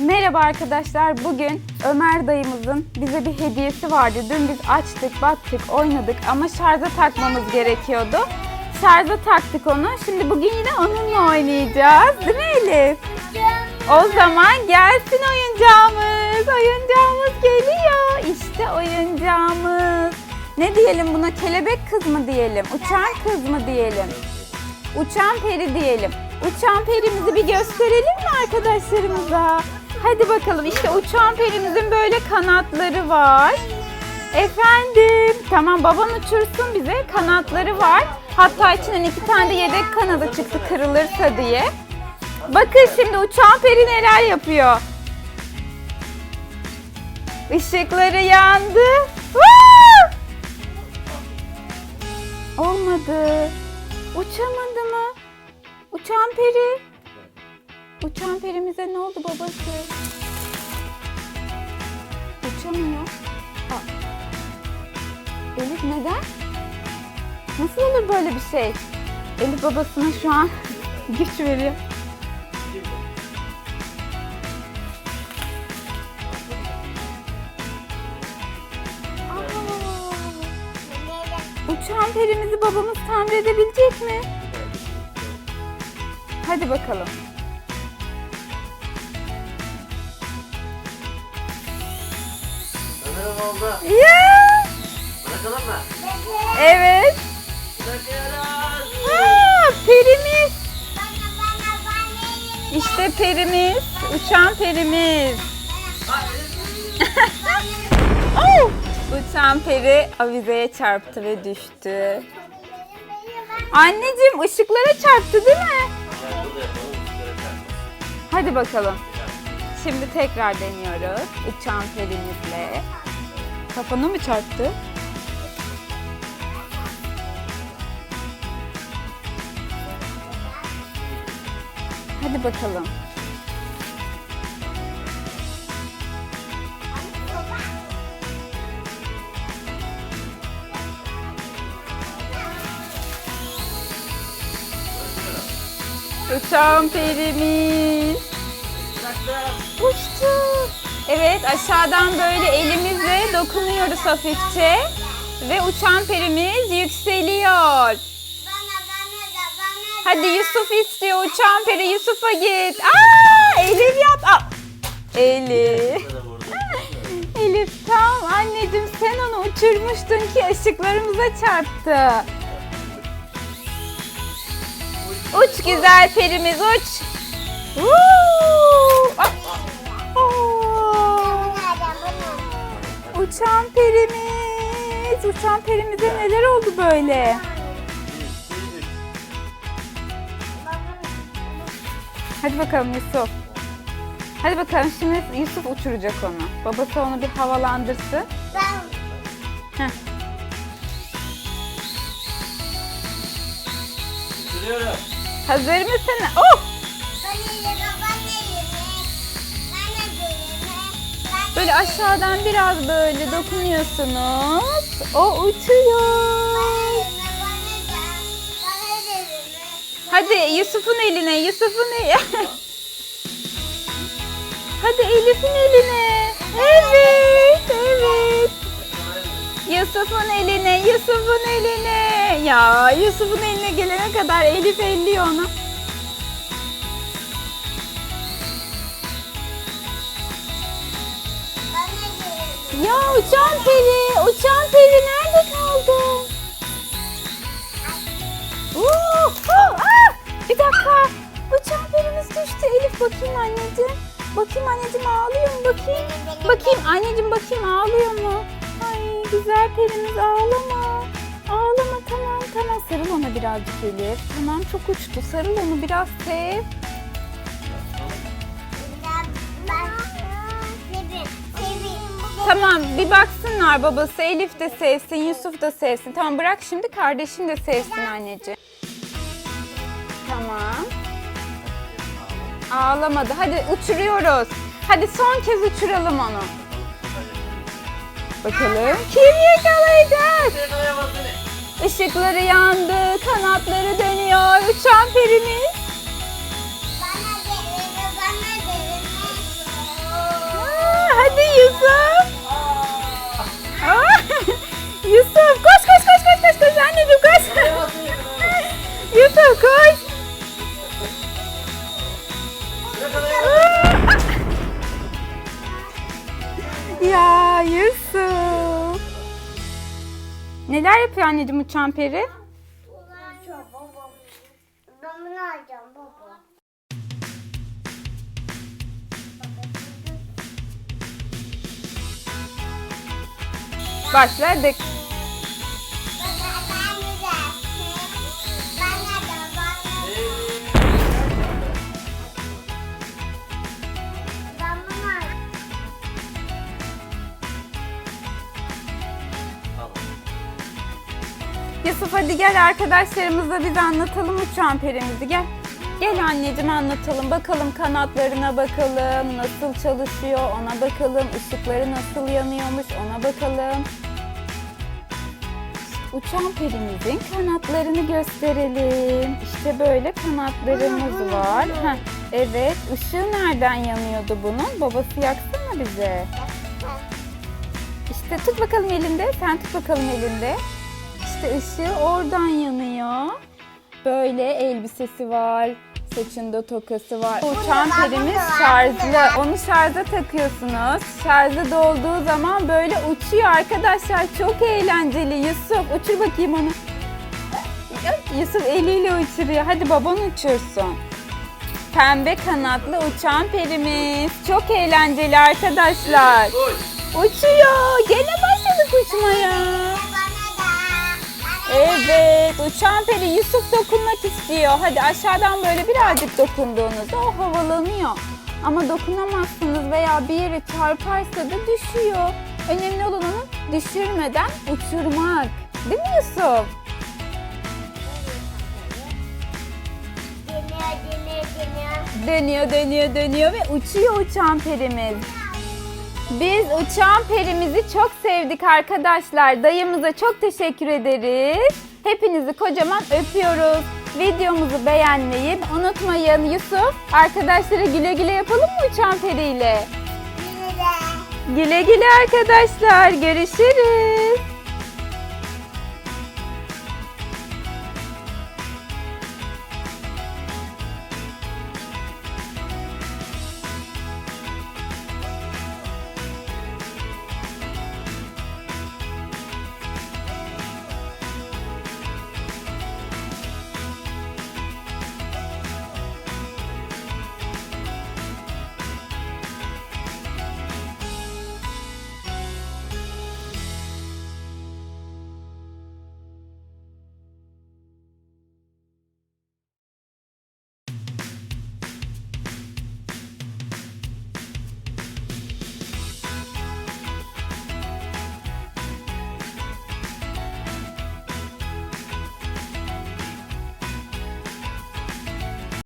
Merhaba arkadaşlar. Bugün Ömer dayımızın bize bir hediyesi vardı. Dün biz açtık, baktık, oynadık ama şarja takmamız gerekiyordu. Şarja taktık onu. Şimdi bugün yine onunla oynayacağız. Değil mi Elif? O zaman gelsin oyuncağımız. Oyuncağımız geliyor. İşte oyuncağımız. Ne diyelim buna? Kelebek kız mı diyelim? Uçan kız mı diyelim? Uçan peri diyelim. Uçan perimizi bir gösterelim mi arkadaşlarımıza? Hadi bakalım işte uçan perimizin böyle kanatları var. Efendim tamam baban uçursun bize kanatları var. Hatta içinden iki tane de yedek kanadı çıktı kırılırsa diye. Bakın şimdi uçan peri neler yapıyor. Işıkları yandı. Woo! Olmadı. Uçamadı mı? Uçan peri. Uçan perimize ne oldu babası? Uçamıyor. Aa. Elif neden? Nasıl olur böyle bir şey? Elif babasına şu an güç veriyor. Uçan perimizi babamız tamir edebilecek mi? Hadi bakalım. Oldu. Ya! Bırakalım mı? Evet. Bırakıyoruz. Aa, perimiz. İşte perimiz. Uçan perimiz. Oh! Uçan peri avizeye çarptı ve düştü. Anneciğim ışıklara çarptı değil mi? Hadi bakalım. Şimdi tekrar deniyoruz. Uçan perimizle. Kafana mı çarptı? Hadi bakalım. Uçan perimiz. Uçtu. Evet aşağıdan böyle elimizle dokunuyoruz hafifçe. Ve uçan perimiz yükseliyor. Hadi Yusuf istiyor uçan peri Yusuf'a git. Aa Elif yap. Aa, Elif. Elif tamam anneciğim sen onu uçurmuştun ki ışıklarımıza çarptı. Uç güzel perimiz uç. Woo! Uçan perimiz. Uçan perimize neler oldu böyle? Hadi bakalım Yusuf. Hadi bakalım şimdi Yusuf uçuracak onu. Babası onu bir havalandırsın. Heh. Sürüyorum. Hazır mısın? Oh! Böyle aşağıdan biraz böyle dokunuyorsunuz. O uçuyor. Hadi Yusuf'un eline, Yusuf'un eline. Hadi Elif'in eline. Evet, evet. Yusuf'un eline, Yusuf'un eline. Ya Yusuf'un eline gelene kadar Elif elliyor onu. Ya uçan peri, uçan peri nerede kaldı? Oo, oh, ah, bir dakika. Uçan perimiz düştü. Elif bakayım anneciğim. Bakayım anneciğim ağlıyor mu? Bakayım. Bakayım anneciğim bakayım ağlıyor mu? Ay güzel perimiz ağlama. Ağlama tamam tamam. Sarıl ona birazcık Elif. Tamam çok uçtu. Sarıl onu biraz sev. Tamam bir baksınlar babası Elif de sevsin, Yusuf da sevsin. Tamam bırak şimdi kardeşin de sevsin anneciğim. Tamam. Ağlamadı. Hadi uçuruyoruz. Hadi son kez uçuralım onu. Bakalım kim yakalayacak? Işıkları yandı, kanatları dönüyor. Uçan perimiz. Hadi Yusuf. Yusuf koş koş koş koş koş koş anneciğim koş. Yusuf koş. ya Yusuf. Neler yapıyor anneciğim uçan peri? Ben bunu alacağım baba. Başladık. Yusuf hadi gel arkadaşlarımızla biz anlatalım uçan perimizi gel. Gel anneciğim anlatalım. Bakalım kanatlarına bakalım. Nasıl çalışıyor ona bakalım. Işıkları nasıl yanıyormuş ona bakalım. Uçan perimizin kanatlarını gösterelim. İşte böyle kanatlarımız var. Heh, evet. Işığı nereden yanıyordu bunun? Babası yaksana bize. İşte tut bakalım elinde. Sen tut bakalım elinde. İşte ışığı oradan yanıyor. Böyle elbisesi var. Saçında tokası var. Uçan perimiz şarjlı. Onu şarja takıyorsunuz. Şarjı dolduğu zaman böyle uçuyor arkadaşlar. Çok eğlenceli. Yusuf uçur bakayım onu. Yusuf eliyle uçuruyor. Hadi baban uçursun. Pembe kanatlı uçan perimiz. Çok eğlenceli arkadaşlar. Uçuyor. Gene başladık uçmaya. Evet, uçan peri Yusuf dokunmak istiyor. Hadi aşağıdan böyle birazcık dokunduğunuzda o havalanıyor. Ama dokunamazsınız veya bir yere çarparsa da düşüyor. Önemli olan onu düşürmeden uçurmak. Değil mi Yusuf? Dönüyor, dönüyor, dönüyor ve uçuyor uçan perimiz. Biz uçan perimizi çok sevdik arkadaşlar. Dayımıza çok teşekkür ederiz. Hepinizi kocaman öpüyoruz. Videomuzu beğenmeyi unutmayın. Yusuf, arkadaşlara güle güle yapalım mı uçan periyle? Yine de. Güle güle arkadaşlar. Görüşürüz.